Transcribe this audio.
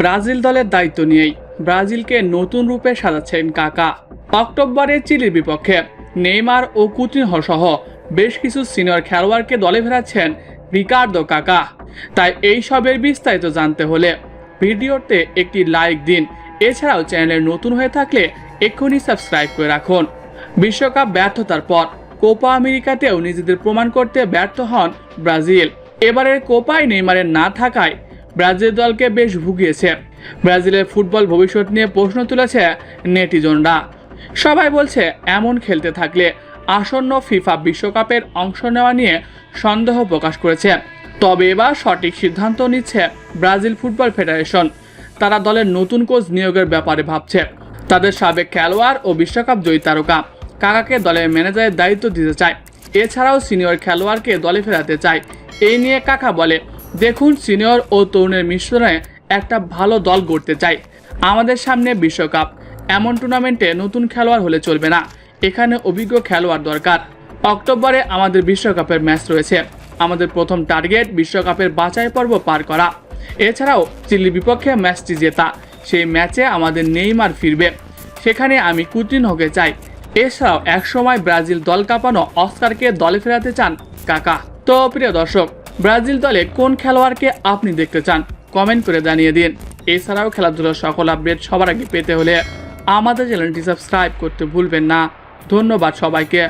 Brazil দলের দায়িত্ব নিয়েই ব্রাজিলকে নতুন রূপে সাজাচ্ছেন কাকা। অক্টোবরে চিলির বিপক্ষে নেইমার ও কুতিনহো সহ বেশ কিছু সিনিয়র খেলোয়াড়কে দলে ফেরাচ্ছেন রিকার্দো কাকা। তাই এই সবের বিস্তারিত জানতে হলে ভিডিওতে একটি লাইক দিন। এছাড়াও চ্যানেলে নতুন হয়ে থাকলে এক্ষুনি সাবস্ক্রাইব করে রাখুন। বিশ্বকাপ ব্যর্থতার পর কোপা আমেরিকাতেও নিজেদের প্রমাণ করতে ব্যর্থ হন ব্রাজিল। এবারের কোপায় নেইমারের না থাকায় ব্রাজিল দলকে বেশ ভুগিয়েছে। ব্রাজিলের ফুটবল ভবিষ্যৎ নিয়ে প্রশ্ন তুলেছে নেটিজনরা। সবাই বলছে, এমন খেলতে থাকলে আসন্ন ফিফা বিশ্বকাপের অংশ নেওয়া নিয়ে সন্দেহ প্রকাশ করেছে। তবে এবার সঠিক সিদ্ধান্ত নিচ্ছে ব্রাজিল ফুটবল ফেডারেশন। তারা দলের নতুন কোচ নিয়োগের ব্যাপারে ভাবছে। তাদের সাবেক খেলোয়াড় ও বিশ্বকাপ জয়ী তারকা কাকাকে দলের ম্যানেজারের দায়িত্ব দিতে চায়। এছাড়াও সিনিয়র খেলোয়াড়কে দলে ফেরাতে চায়। এই নিয়ে কাকা বলে দেখুন সিনিয়র ও তরুণের মিশ্রণে একটা ভালো দল গড়তে চাই। আমাদের সামনে বিশ্বকাপ। এমন টুর্নামেন্টে নতুন খেলোয়াড় হলে চলবে না। এখানে অভিজ্ঞ খেলোয়াড় দরকার। অক্টোবরে আমাদের বিশ্বকাপের ম্যাচ রয়েছে। আমাদের প্রথম টার্গেট বিশ্বকাপের বাছাই পর্ব পার করা। এছাড়াও চিলির বিপক্ষে ম্যাচটি জেতা। সেই ম্যাচে আমাদের নেইমার ফিরবে। সেখানে আমি কুতিন হতে চাই। এছাড়াও একসময় ব্রাজিল দল কাঁপানো অস্কারকে দলে ফেরাতে চান কাকা। তো প্রিয় দর্শক ব্রাজিল দলে কোন খেলোয়াড়কে আপনি দেখতে চান? কমেন্ট করে জানিয়ে দিন। এছাড়াও খেলাধুলার সকল আপডেট সবার আগে পেতে হলে আমাদের চ্যানেলটি সাবস্ক্রাইব করতে ভুলবেন না। ধন্যবাদ সবাইকে।